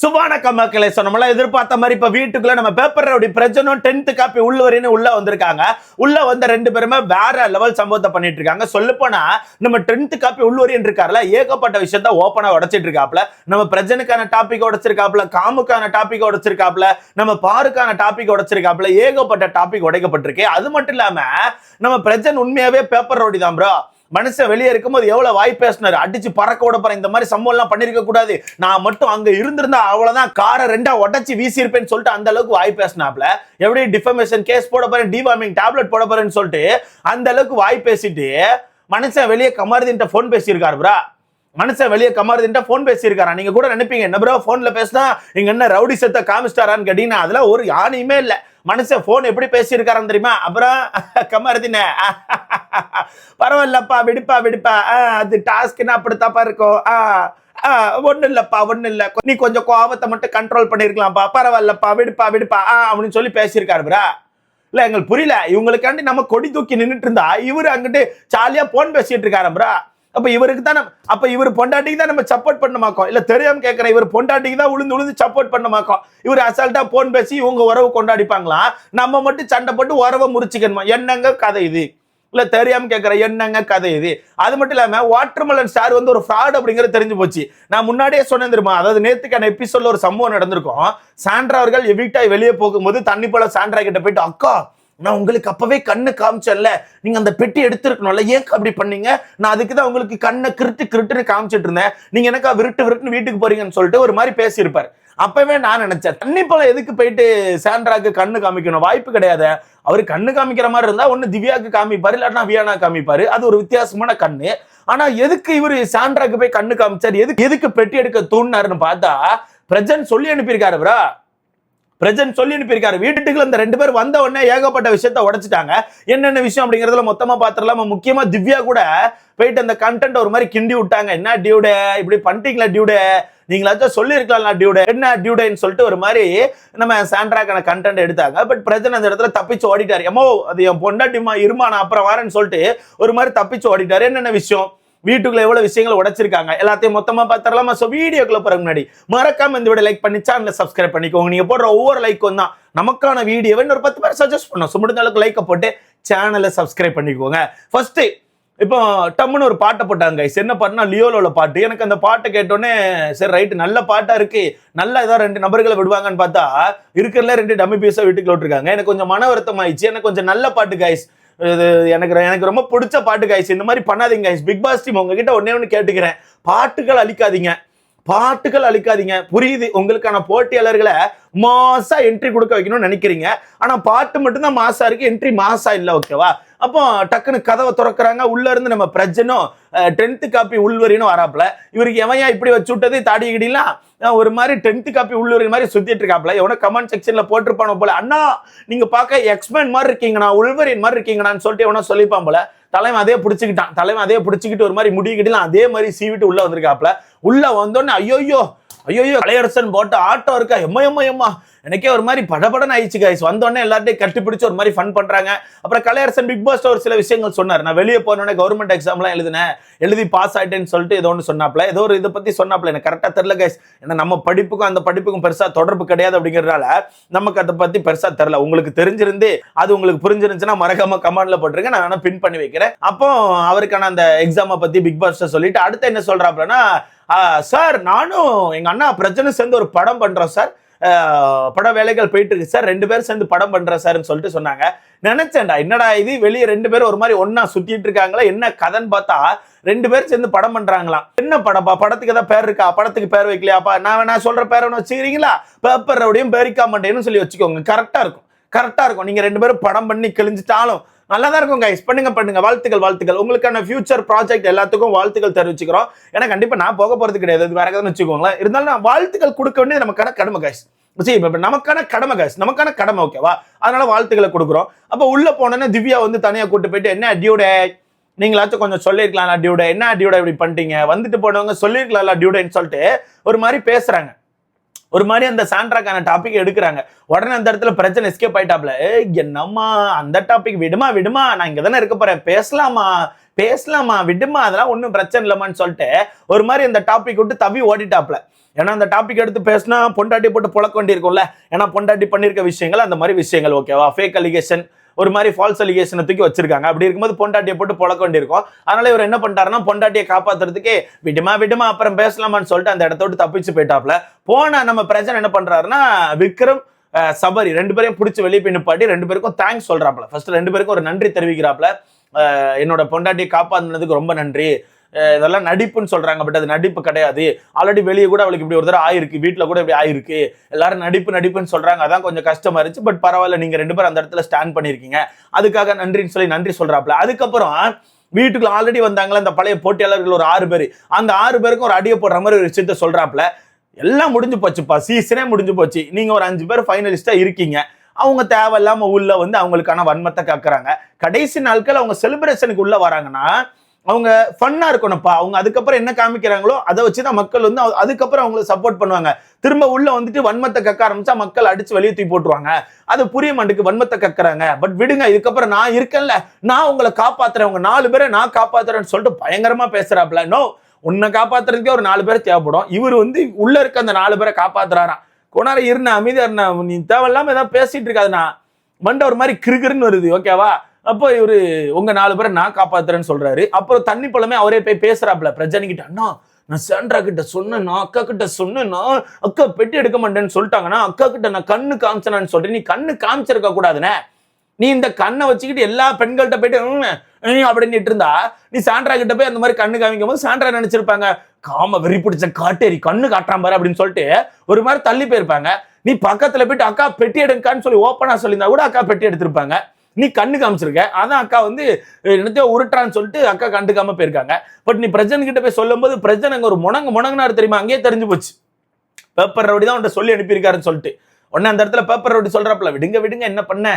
சுபானக்க மக்களே சொன்னோம்ல எதிர்பார்த்த மாதிரி இப்போ வீட்டுக்குள்ள நம்ம பேப்பர் அப்படி பிரச்சனும் டென்த்து காப்பி உள்ளவரின்னு உள்ள வந்திருக்காங்க. உள்ள வந்த ரெண்டு பேருமே வேற லெவல் சம்பவத்தை பண்ணிட்டு இருக்காங்க. சொல்லப்போனா நம்ம டென்த்து காப்பி உள்ளவரின் இருக்காருல ஏகப்பட்ட விஷயத்த ஓப்பனா உடைச்சிட்டு இருக்காப்ல நம்ம பிரஜனுக்கான டாபிக் உடைச்சிருக்காப்ல காமுக்கான டாபிக் உடைச்சிருக்காப்ல நம்ம பாருக்கான டாபிக் உடைச்சிருக்காப்ல ஏகப்பட்ட டாபிக் உடைக்கப்பட்டிருக்கு. அது மட்டும் இல்லாம நம்ம பிரஜன் உண்மையாவே பேப்பர் ரோடி தான் ப்ரோ மனுஷன் வெளியே இருக்கும்போது எவ்வளவு வாய் பேசினாரு? அடிச்சு பறக்க விட போறேன். இந்த மாதிரி சம்பவம் எல்லாம் பண்ணிருக்க கூடாது. நான் மட்டும் அங்க இருந்திருந்தா அவ்வளவுதான் காரை ரெண்டா உடச்சி வீசி இருப்பேன்னு சொல்லிட்டு அந்த அளவுக்கு வாய் பேசினாப்ல எப்படி டிஃபமேஷன் கேஸ் போட போறேன் டிவார்மிங் டேப்லெட் போட போறேன்னு சொல்லிட்டு அந்த அளவுக்கு வாய் பேசிட்டு மனுஷன் வெளியே கமருதின்ட்ட ஃபோன் பேசியிருக்காரு ப்ரா மனுஷன் வெளியே கமருதின்ட்ட ஃபோன் பேசியிருக்காரா? நீங்க கூட நினைப்பீங்க என்ன ப்ரோ ஃபோன்ல பேசினா இங்க என்ன ரவுடி செத்த காமிஸ்டாரான்னு கேட்டீங்கன்னா அதெல்லாம் ஒரு யானையுமே இல்லை. மனுஷன் ஃபோன் எப்படி பேசியிருக்காரன் தெரியுமா? அப்புறம் கமருதின பரவாயில்லப்பா விடுப்பா விடுப்பா. ஆ, அது டாஸ்க்னா அப்படித்தாப்பா இருக்கும் ஆ ஒன்றும் இல்லைப்பா ஒன்றும் இல்லை. நீ கொஞ்சம் கோபத்தை மட்டும் கண்ட்ரோல் பண்ணியிருக்கலாம்ப்பா பரவாயில்லப்பா விடுப்பா விடுப்பா. ஆ அப்படின்னு சொல்லி பேசியிருக்காரு பிரா இல்லை எங்களுக்கு புரியல. இவங்களுக்காண்டி நம்ம கொடி தூக்கி நின்றுட்டு இருந்தா இவரு அங்கிட்டு ஜாலியாக ஃபோன் பேசிட்டு இருக்காரு பிரா அப்ப இவருக்கு தான் அப்ப இவர் பொண்டாட்டிக்கு தான் நம்ம சப்போர்ட் பண்ண மாக்கோம் இல்ல தெரியாம கேட்கற இவர் பொண்டாட்டிக்கு தான் உளுந்து உளுந்து சப்போர்ட் பண்ண மாக்கோம் இவர் அசால்ட்டா போன் பேசி இவங்க உறவு கொண்டாடிப்பாங்களா? நம்ம மட்டும் சண்டை போட்டு உறவை முறிச்சுக்கணுமா? என்னங்க கதை இது? இல்ல தெரியாம கேட்கிற என்னங்க கதை இது? அது மட்டும் இல்லாம வாட்டர்மெலன் ஸ்டார் வந்து ஒரு ஃப்ராட் அப்படிங்கிறது தெரிஞ்சு போச்சு. நான் முன்னாடியே சொன்னேன் தெரியுமா? அதாவது நேத்துக்கான எபிசோட்ல ஒரு சம்பவம் நடந்திருக்கும். சாண்ட்ரா அவர்கள் எவிக்டாய் வெளியே போகும்போது தண்ணி போல சாண்ட்ரா கிட்ட போயிட்டு அக்கா நான் உங்களுக்கு அப்பவே கண்ணு காமிச்சேன்ல. நீங்க அந்த பெட்டி எடுத்திருக்கணும்ல ஏன் அப்படி பண்ணீங்க? நான் அதுக்கு தான் உங்களுக்கு கண்ணை கிருட்டு கிருட்டுன்னு காமிச்சிட்டு இருந்தேன். நீங்க எனக்கா விருட்டு விருட்டுன்னு வீட்டுக்கு போறீங்கன்னு சொல்லிட்டு ஒரு மாதிரி பேசியிருப்பாரு. அப்பவே நான் நினைச்சேன் தண்ணி பழம் எதுக்கு போயிட்டு சாண்ட்ராக்கு கண்ணு காமிக்கணும்? வாய்ப்பு கிடையாது. அவர் கண்ணு காமிக்கிற மாதிரி இருந்தா ஒண்ணு திவ்யாக்கு காமிப்பாரு இல்லாட்டினா வியானா காமிப்பாரு. அது ஒரு வித்தியாசமான கண்ணு. ஆனா எதுக்கு இவரு சாண்ட்ராக்கு போய் கண்ணு காமிச்சாரு? எதுக்கு எதுக்கு பெட்டி எடுக்க தூண்டினாருன்னு பார்த்தா பிரஜன் சொல்லி அனுப்பியிருக்காரு பிரா. பிரஜன் சொல்லி அனுப்பியிருக்காரு. வீட்டுக்குள்ள இந்த ரெண்டு பேர் வந்த உடனே ஏகப்பட்ட விஷயத்த உடைச்சிட்டாங்க. என்னென்ன விஷயம் அப்படிங்கறதுல மொத்தமா பாத்திரலாம முக்கியமா திவ்யா கூட போயிட்டு அந்த கண்டென்ட் ஒரு மாதிரி கிண்டி விட்டாங்க. என்ன டியூடே? இப்படி பண்ணிட்டீங்களா டியூடே? நீங்களாச்சும் சொல்லியிருக்கலாம் டியூடே? என்ன டியூடேன்னு சொல்லிட்டு ஒரு மாதிரி நம்ம சாண்ட்ராக்கான கண்டென்ட் எடுத்தாங்க. பட் பிரஜன் அந்த இடத்துல தப்பிச்சு ஓடிட்டாரு. எம்மோ அது என் பொண்டாட்டிமா இருமா நான் அப்புறம் வரேன்னு சொல்லிட்டு ஒரு மாதிரி தப்பிச்சு ஓடிட்டாரு. என்னென்ன விஷயம்? வீட்டுக்குள்ள எவ்வளவு விஷயங்களை உடைச்சிருக்காங்க எல்லாத்தையும் மொத்தமா பார்த்துடலாமா? ஸோ வீடியோக்குள்ள போற முன்னாடி மறக்காம இந்த வீடியோ லைக் பண்ணி சேனலை சப்ஸ்கிரைப் பண்ணிக்கோங்க. நீங்க போடுற ஒவ்வொரு லைக்கும் தான் நமக்கான வீடியோவை இன்னொரு பத்து பேர் சஜஸ்ட் பண்ணோம். ஸோ முடிஞ்ச அளவுக்கு லைக்கை போட்டு சேனலை சப்ஸ்கிரைப் பண்ணிக்கோங்க. ஃபர்ஸ்ட் இப்போ டம்முன்னு ஒரு பாட்டை போட்டாங்க கைஸ் என்ன பாட்டுனா லியோலோல பாட்டு. எனக்கு அந்த பாட்டை கேட்டோன்னே சரி ரைட்டு நல்ல பாட்டா இருக்கு. நல்லா ஏதாவது ரெண்டு நபர்களை விடுவாங்கன்னு பார்த்தா இருக்கிறதுல ரெண்டு டம்மி பீஸா வீட்டுக்குள்ள விட்டுருக்காங்க. எனக்கு கொஞ்சம் மன வருத்தம் ஆயிடுச்சு எனக்கு கொஞ்சம் நல்ல பாட்டு கைஸ் இது எனக்கு எனக்கு ரொம்ப பிடிச்ச பாட்டு காய்ச்சி இந்த மாதிரி பண்ணாதீங்க பிக் பாஸ் டீம் உங்ககிட்ட ஒன்னே ஒன்று கேட்டுக்கிறேன். பாட்டுகள் அழிக்காதீங்க. பாட்டுகள் அழிக்காதீங்க புரியுது? உங்களுக்கான போட்டியாளர்களை மாசா என்ட்ரி கொடுக்க வைக்கணும்னு நினைக்கிறீங்க. ஆனா பாட்டு மட்டும்தான் மாசா இருக்கு. என்ட்ரி மாசா இல்ல ஓகேவா அப்போ டக்குன்னு கதவை திறக்கிறாங்க. உள்ள இருந்து நம்ம பிரஜனும் டென்த்து காப்பி உள்வரின்னு வராப்புல. இவருக்கு எவையா இப்படி வச்சு விட்டது? தாடி கிடிலாம் ஒரு மாதிரி டென்த்து காப்பி உள்ளூரி மாதிரி சுத்திட்டு இருக்காப்ல எவனோ கமெண்ட் செக்ஷன்ல போட்டிருப்பானோ போல. அண்ணா நீங்க பார்க்க எக்ஸ்மேன் மாதிரி இருக்கீங்கண்ணா உள்வரின் மாதிரி இருக்கீங்கண்ணான்னு சொல்லிட்டு எவனோ சொல்லிப்பான் போல. தலைவன் அதே பிடிச்சிக்கிட்டான். தலைவன் அதே பிடிச்சிக்கிட்டு ஒரு மாதிரி முடிக்கிட்டுலாம் அதே மாதிரி சீவிட்டு உள்ள வந்திருக்காப்ல உள்ள வந்தோடனே ஐயோயோ ஐயோ கலையரசன் போட்ட ஆட்டோ இருக்கா? எம்மா எம்மா எம்மா. எனக்கே ஒரு மாதிரி படபடன்னு ஆயிடுச்சு கைஸ் வந்தோடனே எல்லார்ட்டையும் கட்டி ஒரு மாதிரி ஃபன் பண்ணுறாங்க அப்புறம் கலையரசன் பிக் பாஸ் ஒரு சில விஷயங்கள் சொன்னார். நான் வெளியே போனோடனே கவர்மெண்ட் எக்ஸாம்லாம் எழுதினேன். எழுதி பாஸ் ஆகிட்டேன்னு சொல்லிட்டு ஏதோ ஒன்று சொன்னாப்ல. ஏதோ ஒரு இதை பற்றி சொன்னாப்ல. எனக்கு கரெக்டாக தெரில கைஸ் ஏன்னா நம்ம படிப்புக்கும் அந்த படிப்புக்கும் பெருசாக தொடர்பு கிடையாது அப்படிங்கிறதால நமக்கு அதை பற்றி பெருசாக தெரில உங்களுக்கு தெரிஞ்சிருந்து அது உங்களுக்கு புரிஞ்சிருந்துச்சுன்னா மறக்காம கமெண்ட்ல போட்டிருக்கேன் நான் வேணால் பின் பண்ணி வைக்கிறேன். அப்போ அவருக்கான அந்த எக்ஸாமை பற்றி பிக் பாஸ்ட்டை சொல்லிட்டு அடுத்து என்ன சொல்கிறாப்லன்னா சார் நானும் எங்கள் அண்ணா பிரச்சனை சேர்ந்து ஒரு படம் பண்ணுறோம் சார். பட வேலைகள் போயிட்டு இருக்கு சார். ரெண்டு பேரும் சேர்ந்து படம் பண்ணுறேன் சார்னு சொல்லிட்டு சொன்னாங்க. நினைச்சேன்டா என்னடா இது? வெளியே ரெண்டு பேரும் ஒரு மாதிரி ஒன்னா சுத்திட்டு இருக்காங்களா? என்ன கதைன்னு பார்த்தா ரெண்டு பேரும் சேர்ந்து படம் பண்றாங்களாம். என்ன படப்பா படத்துக்கு ஏதாவது பேர் இருக்கா? படத்துக்கு பேர் வைக்கலையாப்பா நான் நான் சொல்ற பேர் ஒன்று வச்சுக்கிறீங்களா? பேப்பர் ரவுடியும் பேரிக்கா மாட்டேன்னு சொல்லி வச்சுக்கோங்க. கரெக்டா இருக்கும். கரெக்டாக இருக்கும். நீங்கள் ரெண்டு பேரும் படம் பண்ணி கிழிஞ்சிட்டாலும் நல்லா தான் இருக்கும் கைஸ் பண்ணுங்க பண்ணுங்க. வாழ்த்துக்கள் வாழ்த்துக்கள். உங்களுக்கான ஃபியூச்சர் ப்ராஜெக்ட் எல்லாத்துக்கும் வாழ்த்துக்கள் தெரிவிச்சுக்கிறோம். ஏன்னா கண்டிப்பா நான் போக போறது கிடையாது. அது வேற வச்சுக்கோங்களேன். இருந்தாலும் நான் வாழ்த்துக்கள் கொடுக்க வேண்டியது நமக்கான கடமை கைஸ் சரி இப்போ நமக்கான கடமை கைஸ் நமக்கான கடமை ஓகேவா அதனால வாழ்த்துக்களை கொடுக்குறோம். அப்ப உள்ள போனோன்னே திவ்யா வந்து தனியா கூட்டு போயிட்டு என்ன டியூடே? நீங்களாச்சும் கொஞ்சம் சொல்லியிருக்கலாம் டியூடே. என்ன டியூடே இப்படி பண்ணிட்டீங்க? வந்துட்டு போனவங்க சொல்லியிருக்கலாம்ல டியூடேன்னு சொல்லிட்டு ஒரு மாதிரி பேசுறாங்க. ஒரு மாதிரி அந்த சாண்ட்ராக்கான டாபிக் எடுக்கிறாங்க. உடனே அந்த இடத்துல பிரச்சனை எஸ்கேப் ஆயிட்டாப்ல. என்னம்மா அந்த டாபிக் விடுமா விடுமா நான் இங்க தானே இருக்க போறேன். பேசலாமா பேசலாமா விடுமா அதெல்லாம் ஒன்றும் பிரச்சனை இல்லைம்மான்னு சொல்லிட்டு ஒரு மாதிரி அந்த டாபிக் விட்டு தவி ஓடிட்டாப்ல. ஏன்னா அந்த டாபிக் எடுத்து பேசினா பொண்டாட்டி போட்டு புழக்க வேண்டியிருக்கும்ல. ஏன்னா பொண்டாட்டி பண்ணியிருக்க விஷயங்கள் அந்த மாதிரி விஷயங்கள் ஓகேவா ஃபேக் அலிகேஷன் ஒரு மாதிரி ஃபால்ஸ் அலிகேஷனை தூக்கி வச்சிருக்காங்க. அப்படி இருக்கும்போது பொண்டாட்டியை போட்டு புழக்க வேண்டியிருக்கும். அதனால இவர் என்ன பண்ணிட்டாருன்னா பொண்டாட்டியை காப்பாத்துறதுக்கே விடுமா விடுமா அப்புறம் பேசலாமான்னு சொல்லிட்டு அந்த இடத்த விட்டு தப்பிச்சு போயிட்டாப்ல. போன நம்ம பிரஜன் என்ன பண்றாருன்னா விக்ரம் சபரி ரெண்டு பேரையும் பிடிச்சி வெளியே பின்னுப்பாட்டி ரெண்டு பேருக்கும் தேங்க்ஸ் சொல்றாப்ல. ஃபர்ஸ்ட் ரெண்டு பேருக்கும் ஒரு நன்றி தெரிவிக்கிறாப்ல. என்னோட பொண்டாட்டியை காப்பாத்துனதுக்கு ரொம்ப நன்றி. இதெல்லாம் நடிப்புன்னு சொல்றாங்க பட் அது நடிப்பு கிடையாது. ஆல்ரெடி வெளியே கூட அவளுக்கு இப்படி ஒரு தடவை ஆயிருக்கு வீட்டில் கூட இப்படி ஆயிருக்கு. எல்லாரும் நடிப்பு நடிப்புன்னு சொல்றாங்க அதான் கொஞ்சம் கஷ்டமா இருந்துச்சு பட் பரவாயில்ல நீங்க ரெண்டு பேரும் அந்த இடத்துல ஸ்டாண்ட் பண்ணிருக்கீங்க அதுக்காக நன்றின்னு சொல்லி நன்றி சொல்றாப்ல அதுக்கப்புறம் வீட்டுக்குள்ள ஆல்ரெடி வந்தாங்களே அந்த பழைய போட்டியாளர்கள் ஒரு ஆறு பேர். அந்த ஆறு பேருக்கும் ஒரு அடியை போடுற மாதிரி ஒரு விஷயத்த சொல்றாப்ல எல்லாம் முடிஞ்சு போச்சுப்பா சீசனே முடிஞ்சு போச்சு. நீங்க ஒரு அஞ்சு பேர் ஃபைனலிஸ்டா இருக்கீங்க. அவங்க தேவையில்லாம உள்ள வந்து அவங்களுக்கான வன்மத்தை காக்குறாங்க. கடைசி நாட்கள் அவங்க செலிப்ரேஷனுக்கு உள்ள வராங்கன்னா அவங்க ஃபன்னா இருக்கணும்ப்பா. அவங்க அதுக்கப்புறம் என்ன காமிக்கிறாங்களோ அதை வச்சுதான் மக்கள் வந்து அதுக்கப்புறம் அவங்கள சப்போர்ட் பண்ணுவாங்க. திரும்ப உள்ள வந்துட்டு வன்மத்தை கக்க ஆரம்பிச்சா மக்கள் அடிச்சு வெளியே தூக்கி போட்டுருவாங்க. அது புரிய மாட்டுக்கு வன்மத்தை கக்குறாங்க. பட் விடுங்க இதுக்கப்புறம் நான் இருக்கேன்ல. நான் உங்களை காப்பாத்துறேன். உங்க நாலு பேரை நான் காப்பாத்துறேன்னு சொல்லிட்டு பயங்கரமா பேசுறாப்ல நோ உன்னை காப்பாத்துறதுக்கே ஒரு நாலு பேர் தேவைப்படும். இவர் வந்து உள்ள இருக்க அந்த நாலு பேரை காப்பாத்துறாராம். கொண்டார இருந்த அமைதியா இருந்தா நீ தேவையில்லாம ஏதாவது பேசிட்டு இருக்காதுண்ணா. மண்டை ஒரு மாதிரி கிறுகிறுன்னு வருது ஓகேவா அப்போ இவரு உங்க நாலு பேரை நான் காப்பாத்துறேன்னு சொல்றாரு. அப்புறம் தண்ணி பழமே அவரே போய் பேசுறாப்ல பிரஜானி கிட்ட அண்ணா நான் சாண்ட்ரா கிட்ட சொன்னேன்னா அக்கா கிட்ட சொன்னேன்னா அக்கா பெட்டி எடுக்க மாட்டேன்னு சொல்லிட்டாங்கன்னா அக்கா கிட்ட நான் கண்ணு காமிச்சனான்னு சொல்றேன். நீ கண்ணு காமிச்சிருக்க கூடாதுனே நீ இந்த கண்ணை வச்சுக்கிட்டு எல்லா பெண்கள்கிட்ட போயிட்டு அப்படின்னு இருந்தா நீ சாண்ட்ரா கிட்ட போய் அந்த மாதிரி கண்ணு காமிக்கும் போது சாண்ட்ரா நினைச்சிருப்பாங்க? காம வெறி பிடிச்ச காட்டேரி கண்ணு காட்டுறான் பாரு அப்படின்னு சொல்லிட்டு ஒரு மாதிரி தள்ளி போயிருப்பாங்க. நீ பக்கத்துல போயிட்டு அக்கா பெட்டி எடுக்கான்னு சொல்லி ஓப்பனா சொல்லியிருந்தா கூட அக்கா பெட்டி எடுத்திருப்பாங்க. நீ கண்ணு காமிச்சிருக்க. அதான் அக்கா வந்து என்னத்தையோ உருட்டான்னு சொல்லிட்டு அக்கா கண்டுக்காம போயிருக்காங்க. பட் நீ பிரஜன் கிட்ட போய் சொல்லும்போது பிரஜன் அங்கே ஒரு முணங்கு முணங்குனாரு தெரியுமா? அங்கேயே தெரிஞ்சு போச்சு. பேப்பர் ரவுடி தான் உன்ட்ட சொல்லி அனுப்பியிருக்காருன்னு சொல்லிட்டு. உடனே அந்த இடத்துல பேப்பர் ரவுடி சொல்கிறப்பல விடுங்க விடுங்க என்ன பண்ண?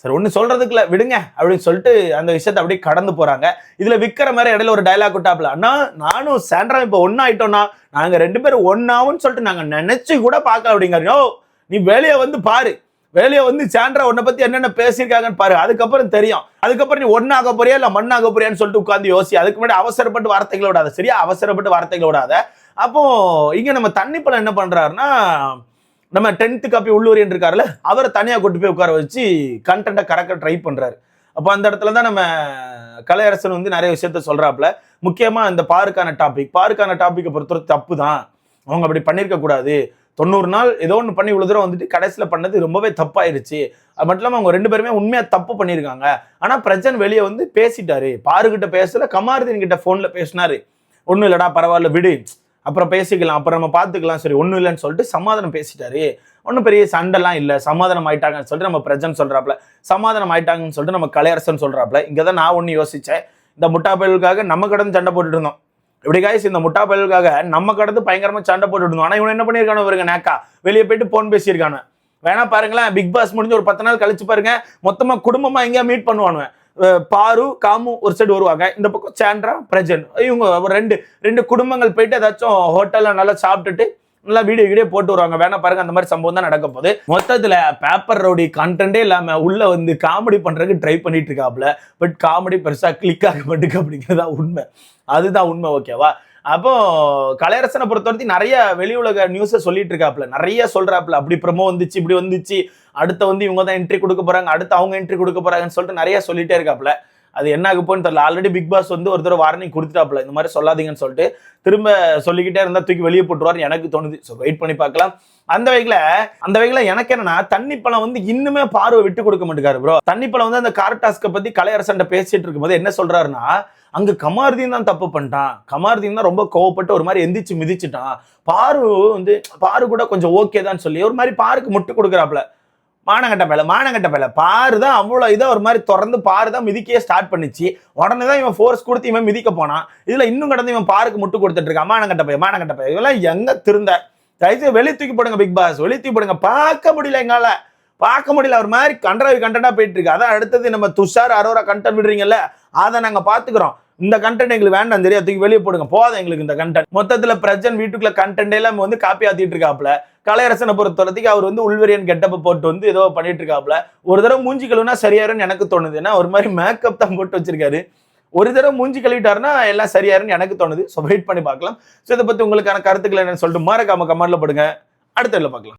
சரி ஒண்ணு சொல்கிறதுக்குல விடுங்க அப்படின்னு சொல்லிட்டு அந்த விஷயத்தை அப்படியே கடந்து போகிறாங்க இதில் விற்கிற மாதிரி இடையில ஒரு டயலாக் விட்டாப்ல அண்ணா நானும் சாண்ட்ரா இப்போ ஒன்னாயிட்டோம்னா நாங்கள் ரெண்டு பேரும் ஒன்னாவும் சொல்லிட்டு நாங்கள் நினச்சி கூட பார்க்கல அப்படிங்கிறோம் நீ வெளியே வந்து பாரு. வெளியே வந்து சாண்ட்ரா உன்னை பத்தி என்னென்ன பேசியிருக்காங்கன்னு பாரு. அதுக்கப்புறம் தெரியும். அதுக்கப்புறம் நீ ஒன்னாக போறியா இல்ல மண்ணாக போறியான்னு சொல்லிட்டு உட்காந்து யோசி. அதுக்கு முன்னாடி அவசரப்பட்டு வார்த்தைகளை விடாத. சரியா? அவசரப்பட்டு வார்த்தைகளை விடாத. அப்போ இங்க நம்ம தண்ணி பழம் என்ன பண்றாருன்னா நம்ம டென்த்து காப்பி உள்ளூரியன் இருக்காருல்ல அவரை தனியாக கொண்டு போய் உட்கார வச்சு கண்டென்ட்டை கறக்க ட்ரை பண்ணுறாரு அப்போ அந்த இடத்துல தான் நம்ம கலையரசன் வந்து நிறைய விஷயத்த சொல்கிறாப்புல முக்கியமாக இந்த பாருக்கான டாபிக் பாருக்கான டாப்பிக்கை பொறுத்தவரை தப்பு தான் அவங்க அப்படி பண்ணியிருக்கக்கூடாது. தொண்ணூறு நாள் ஏதோ ஒன்று பண்ணி இவ்வளோ தூரம் வந்துட்டு கடைசியில் பண்ணது ரொம்பவே தப்பாயிருச்சு. அது மட்டும் இல்லாமல் அவங்க ரெண்டு பேருமே உண்மையாக தப்பு பண்ணியிருக்காங்க. ஆனால் பிரஜன் வெளியே வந்து பேசிட்டாரு. பாருக்கிட்ட பேசல கமாருதீன் கிட்ட ஃபோனில் பேசினாரு. ஒன்றும் இல்லடா பரவாயில்ல விடு. அப்புறம் பேசிக்கலாம் அப்புறம் நம்ம பார்த்துக்கலாம். சரி ஒன்றும் இல்லைன்னு சொல்லிட்டு சமாதானம் பேசிட்டாரு. ஒன்றும் பெரிய சண்டைலாம் இல்லை. சமாதானம் ஆயிட்டாங்கன்னு சொல்லிட்டு நம்ம பிரஜன் சொல்கிறாப்புல சமாதானம் ஆயிட்டாங்கன்னு சொல்லிட்டு நம்ம கலையரசன் சொல்கிறாப்புல இங்கே தான் நான் ஒன்று யோசித்தேன் இந்த முட்டா நம்ம கடந்து சண்டை போட்டுட்டு இருந்தோம். இப்படி காய்ஸ் இந்த முட்டா பயலுக்காக நம்ம கடந்து பயங்கரமா சண்டை போட்டு இருந்தோம். ஆனால் இவன் என்ன பண்ணியிருக்கானு பாருங்க நேக்கா வெளியே போயிட்டு போன் பேசியிருக்கானு. வேணா பாருங்களேன் பிக் பாஸ் முடிஞ்சு ஒரு பத்து நாள் கழிச்சு பாருங்க மொத்தமா குடும்பமா எங்கேயா மீட் பண்ணுவானுவேன் பாரு காமு ஒரு சைடு வருவாங்க. இந்த பக்கம் சாண்ட்ரா பிரஜன் இவங்க ஒரு ரெண்டு ரெண்டு குடும்பங்கள் போயிட்டு ஏதாச்சும் ஹோட்டல்ல நல்லா சாப்பிட்டுட்டு நல்லா வீடியோ வீடியோ போட்டு வருவாங்க. வேணா பாருங்க அந்த மாதிரி சம்பவம் தான் நடக்க போகுது. மொத்தத்துல பேப்பர் ரவுடி கண்டென்ட்டே இல்லாம உள்ள வந்து காமெடி பண்றதுக்கு ட்ரை பண்ணிட்டு இருக்காப்ல பட் காமெடி பெருசா கிளிக் ஆக மாட்டேங்குது அப்படிங்கிறதா உண்மை. அதுதான் உண்மை ஓகேவா அப்போ கலையரசனை பொறுத்தவரைக்கும் நிறைய வெளி உலக நியூஸை சொல்லிட்டு இருக்காப்ல நிறைய சொல்றாப்ல அப்படி ப்ரமோ வந்துச்சு இப்படி வந்துச்சு. அடுத்த வந்து இவங்க தான் என்ட்ரி கொடுக்க போறாங்க அடுத்து அவங்க என்ட்ரி கொடுக்க போறாங்கன்னு சொல்லிட்டு நிறைய சொல்லிட்டே இருக்காப்ல அது என்ன ஆக போன்னு தெரியல. ஆல்ரெடி பிக் பாஸ் வந்து ஒரு தடவை வார்னிங் கொடுத்துட்டாப்ல இந்த மாதிரி சொல்லாதீங்கன்னு சொல்லிட்டு திரும்ப சொல்லிக்கிட்டே இருந்தால் தூக்கி வெளியே போட்டுருவாரு எனக்கு தோணுது. ஸோ வெயிட் பண்ணி பார்க்கலாம். அந்த வகையில் அந்த வகையில் எனக்கு என்னன்னா தண்ணி பழம் வந்து இன்னுமே பார்வை விட்டு கொடுக்க மாட்டேங்காரு ப்ரோ தண்ணி பழம் வந்து அந்த கார்டாஸ்கை பற்றி கலையரசன்ட்ட பேசிட்டு இருக்கும்போது என்ன சொல்றாருன்னா அங்கே கமார்தீன் தான் தப்பு பண்ணிட்டான். கமார்தீன் தான் ரொம்ப கோவப்பட்டு ஒரு மாதிரி எந்திரிச்சு மிதிச்சிட்டான். பாரு வந்து பாரு கூட கொஞ்சம் ஓகே தான் சொல்லி ஒரு மாதிரி பாருக்கு முட்டு கொடுக்குறாப்புல. மானங்கட்ட மேல மானங்கட்ட மேல. பாரு தான் அவ்வளோ இதை ஒரு மாதிரி திறந்து பாரு தான் மிதிக்கே ஸ்டார்ட் பண்ணிச்சு. உடனே தான் இவன் ஃபோர்ஸ் கொடுத்து இவன் மிதிக்க போனான். இதில் இன்னும் கடந்து இவன் பாருக்கு முட்டு கொடுத்துட்டு இருக்கான். மானங்கட்ட பையன் மானங்கட்ட பையன். இதெல்லாம் எங்கே திருந்த? தயவுசெய்து வெளியே தூக்கி போடுங்க பிக் பாஸ் வெளியே தூக்கி போடுங்க. பார்க்க முடியல எங்களால். பார்க்க முடியல. ஒரு மாதிரி கண்டராவி கண்டென்ட்டா போயிட்டு இருக்கு. அதான் அடுத்தது நம்ம துஷார் அரோரா கண்டென்ட் விடுறீங்கல்ல அதை நாங்கள் பார்த்துக்கிறோம். இந்த கண்டென்ட் எங்களுக்கு வேண்டாம் தெரியாது. தூக்கி வெளியே போடுங்க. போதும் எங்களுக்கு இந்த கண்டென்ட் மொத்தத்தில் பிரஜன் வீட்டுக்குள்ள கண்டென்ட் எல்லாம் வந்து காப்பி ஆத்திட்டு இருக்காப்ல கலையரசனை பொறுத்தவரத்துக்கு அவர் வந்து உள்வெரியன் கெட்டப்பை போட்டு வந்து ஏதோ பண்ணிட்டு இருக்காப்ல ஒரு தடவை மூஞ்சி கழுவுனா சரியாருன்னு எனக்கு தோணுது. ஏன்னா ஒரு மாதிரி மேக்கப் தான் போட்டு வச்சிருக்காரு. ஒரு தடவை மூஞ்சி கழுவிட்டாருன்னா எல்லாம் சரியாருன்னு எனக்கு தோணுது. ஸோ வெயிட் பண்ணி பார்க்கலாம். ஸோ இதை பற்றி உங்களுக்கான கருத்துக்கள் என்னன்னு சொல்லிட்டு மறக்காம கமெண்ட்ல போடுங்க. அடுத்த இதில் பார்க்கலாம்.